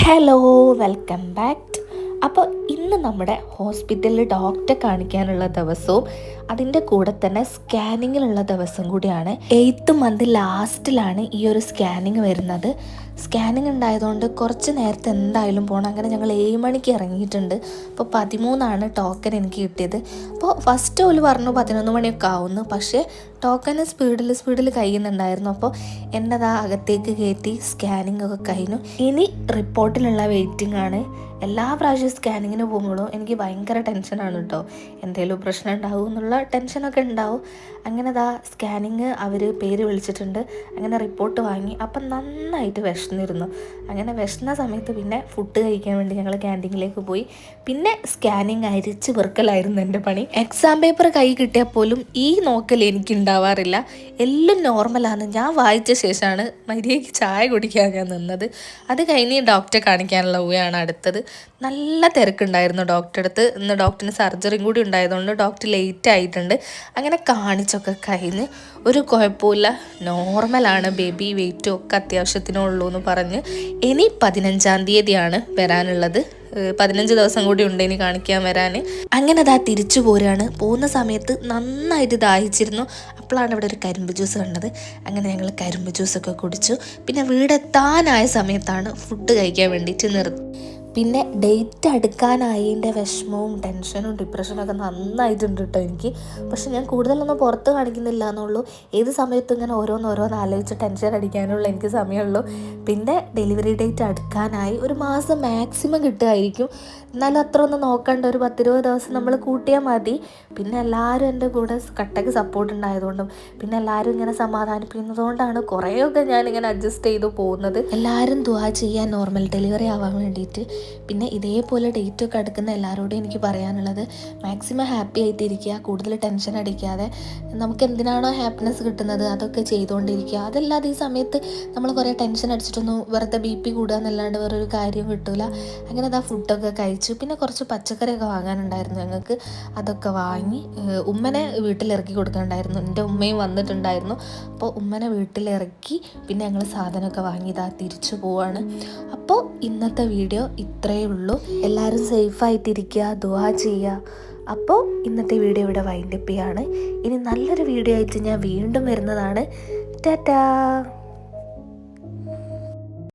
Hello welcome back അപ്പോൾ ഇന്ന് നമ്മുടെ ഹോസ്പിറ്റലിൽ ഡോക്ടറെ കാണിക്കാനുള്ള ദിവസവും അതിന്റെ കൂടെ തന്നെ സ്കാനിങ്ങിലുള്ള ദിവസം കൂടിയാണ്. എയ്ത്ത് മന്ത് ലാസ്റ്റിലാണ് ഈ ഒരു സ്കാനിങ് വരുന്നത്. സ്കാനിങ് ഉണ്ടായതുകൊണ്ട് കുറച്ച് നേരത്തെ എന്തായാലും പോകണം അങ്ങനെ ഞങ്ങൾ ഏഴ് മണിക്ക് ഇറങ്ങിയിട്ടുണ്ട്. അപ്പോൾ പതിമൂന്നാണ് ടോക്കൺ എനിക്ക് കിട്ടിയത്. അപ്പോൾ ഫസ്റ്റ് ഓൽ പറഞ്ഞു പതിനൊന്ന് മണിയൊക്കെ ആവുന്നു. പക്ഷേ ടോക്കൺ സ്പീഡിൽ സ്പീഡിൽ കഴിയുന്നുണ്ടായിരുന്നു. അപ്പോൾ എന്നതാ അകത്തേക്ക് കയറ്റി സ്കാനിങ് ഒക്കെ കഴിഞ്ഞു. ഇനി റിപ്പോർട്ടിലുള്ള വെയിറ്റിംഗ് ആണ്. എല്ലാ പ്രാവശ്യവും സ്കാനിങ്ങിന് പോകുമ്പോഴും എനിക്ക് ഭയങ്കര ടെൻഷനാണ് കേട്ടോ എന്തെങ്കിലും പ്രശ്നം ഉണ്ടാവും എന്നുള്ള ടെൻഷനൊക്കെ ഉണ്ടാവും. അങ്ങനെ ദാ സ്കാനിങ് അവർ പേര് വിളിച്ചിട്ടുണ്ട്. അങ്ങനെ റിപ്പോർട്ട് വാങ്ങി. അപ്പം നന്നായിട്ട് വിശന്നിരുന്നു അങ്ങനെ വിശന്ന സമയത്ത് പിന്നെ ഫുഡ് കഴിക്കാൻ വേണ്ടി ഞങ്ങൾ ക്യാന്റീനിലേക്ക് പോയി. പിന്നെ സ്കാനിങ് അരിച്ച് വെറുക്കലായിരുന്നു എന്റെ പണി. എക്സാം പേപ്പർ കൈ കിട്ടിയാൽ പോലും ഈ നോക്കൽ എനിക്ക് ഉണ്ടാവാറില്ല എല്ലാം നോർമലാണ് ഞാൻ വായിച്ച ശേഷമാണ് മര്യാദയ്ക്ക് ചായ കുടിക്കാൻ ഞാൻ നിന്നത്. അത് കഴിഞ്ഞ് ഡോക്ടറെ കാണിക്കാനുള്ള ഊയാണ് അടുത്തത്. നല്ല തിരക്കുണ്ടായിരുന്നു ഡോക്ടറെ അടുത്ത്. ഇന്ന് ഡോക്ടറിന് സർജറിയും കൂടി ഉണ്ടായതുകൊണ്ട് ഡോക്ടർ ലേറ്റ് ആയിട്ടുണ്ട്. അങ്ങനെ കാണിച്ചൊക്കെ കഴിഞ്ഞ്. ഒരു കുഴപ്പമില്ല നോർമലാണ് ബേബി വെയിറ്റും ഒക്കെ അത്യാവശ്യത്തിനുള്ളൂ പറഞ്ഞ് ഇനി പതിനഞ്ചാം തീയതിയാണ് വരാനുള്ളത്. പതിനഞ്ച് ദിവസം കൂടി ഉണ്ട് ഇനി കാണിക്കാൻ വരാൻ അങ്ങനെ അതാ തിരിച്ചു പോരാണ്. പോകുന്ന സമയത്ത് നന്നായിട്ട് ദാഹിച്ചിരുന്നു. അപ്പോഴാണ് ഇവിടെ ഒരു കരിമ്പ് ജ്യൂസ് കണ്ടത്. അങ്ങനെ ഞങ്ങൾ കരിമ്പ് ജ്യൂസൊക്കെ കുടിച്ചു. പിന്നെ വീടെത്താനായ സമയത്താണ് ഫുഡ് കഴിക്കാൻ വേണ്ടിയിട്ട് നിർത്തി. പിന്നെ ഡേറ്റ് അടുക്കാനായതിന്റെ വിഷമവും ടെൻഷനും ഡിപ്രഷനും ഒക്കെ നന്നായിട്ടുണ്ട് കേട്ടോ എനിക്ക്. പക്ഷെ ഞാൻ കൂടുതലൊന്നും പുറത്ത് കാണിക്കുന്നില്ല എന്നുള്ളൂ. ഏത് സമയത്തും ഇങ്ങനെ ഓരോന്നോരോന്ന് ഓരോന്ന് ആലോചിച്ച് ടെൻഷൻ അടിക്കാനുള്ള എനിക്ക് സമയമുള്ളൂ. പിന്നെ ഡെലിവറി ഡേറ്റ് അടുക്കാനായി ഒരു മാസം മാക്സിമം കിട്ടുമായിരിക്കും. എന്നാലും അത്ര ഒന്ന് നോക്കണ്ട. ഒരു പത്തിരുപത് ദിവസം നമ്മൾ കൂട്ടിയാൽ മതി. പിന്നെ എല്ലാവരും എന്റെ കൂടെ കട്ടയ്ക്ക് സപ്പോർട്ട് ഉണ്ടായതുകൊണ്ടും പിന്നെ എല്ലാവരും ഇങ്ങനെ സമാധാനിപ്പിക്കുന്നതുകൊണ്ടാണ് കുറേയൊക്കെ ഞാനിങ്ങനെ അഡ്ജസ്റ്റ് ചെയ്തു പോകുന്നത്. എല്ലാവരും ദുവാ ചെയ്യാൻ നോർമൽ ഡെലിവറി ആവാൻ വേണ്ടിയിട്ട് പിന്നെ ഇതേപോലെ ഡേറ്റ് ഒക്കെ അടുക്കുന്ന എല്ലാവരോടും എനിക്ക് പറയാനുള്ളത് മാക്സിമം ഹാപ്പി ആയിട്ടിരിക്കുക കൂടുതൽ ടെൻഷൻ അടിക്കാതെ നമുക്ക് എന്തിനാണോ ഹാപ്പിനെസ് കിട്ടുന്നത് അതൊക്കെ ചെയ്തുകൊണ്ടിരിക്കുക. അതല്ലാതെ ഈ സമയത്ത് നമ്മൾ കുറേ ടെൻഷൻ അടിച്ചിട്ടൊന്നും വെറുതെ ബി പി കൂടുക എന്നല്ലാണ്ട് വേറൊരു കാര്യം കിട്ടില്ല അങ്ങനെ അതാ ഫുഡൊക്കെ കഴിച്ചു. പിന്നെ കുറച്ച് പച്ചക്കറിയൊക്കെ വാങ്ങാനുണ്ടായിരുന്നു ഞങ്ങൾക്ക്. അതൊക്കെ വാങ്ങി ഉമ്മനെ വീട്ടിലിറക്കി കൊടുക്കാനുണ്ടായിരുന്നു. എന്റെ ഉമ്മയും വന്നിട്ടുണ്ടായിരുന്നു. അപ്പോൾ ഉമ്മനെ വീട്ടിലിറക്കി പിന്നെ ഞങ്ങൾ സാധനമൊക്കെ വാങ്ങി ഇതാ തിരിച്ചു പോവാണ്. അപ്പോൾ ഇന്നത്തെ വീഡിയോ ഇത്രയേ ഉള്ളൂ. എല്ലാവരും സേഫായിട്ടിരിക്കുക ദുവാ ചെയ്യുക. അപ്പോൾ ഇന്നത്തെ വീഡിയോ ഇവിടെ വൈൻഡപ്പ് ചെയ്യാണ്. ഇനി നല്ലൊരു വീഡിയോ ആയിട്ട് ഞാൻ വീണ്ടും വരുന്നതാണ്. ടാറ്റാ!